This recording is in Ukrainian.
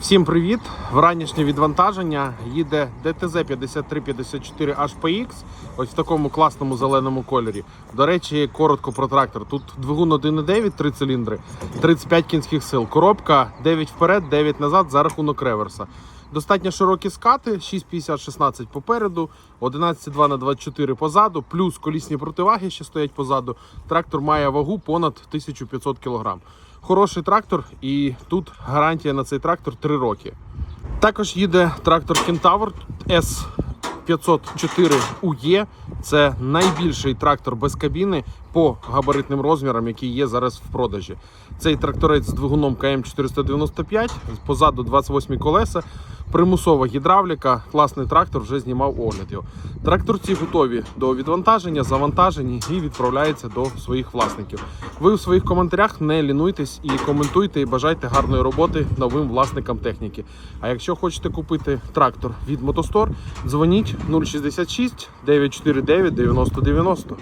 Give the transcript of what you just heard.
Всім привіт! В ранішнє відвантаження їде ДТЗ 5354 HPX, ось в такому класному зеленому кольорі. До речі, коротко про трактор. Тут двигун 1.9, 3 циліндри, 35 кінських сил. Коробка 9 вперед, 9 назад за рахунок реверса. Достатньо широкі скати, 6,50-16 попереду, 11,2 на 24 позаду, плюс колісні противаги ще стоять позаду. Трактор має вагу понад 1500 кг. Хороший трактор, і тут гарантія на цей трактор 3 роки. Також їде трактор Кентавр S 504 UE. Це найбільший трактор без кабіни по габаритним розмірам, який є зараз в продажі. Цей тракторець з двигуном КМ 495, позаду 28 колеса, примусова гідравліка. Класний трактор вже знімав огляд його. Тракторці готові до відвантаження, завантажені і відправляються до своїх власників. Ви у своїх коментарях не лінуйтесь і коментуйте, і бажайте гарної роботи новим власникам техніки. А якщо хочете купити трактор від Мотостор, дзвоніть 066 949 9090.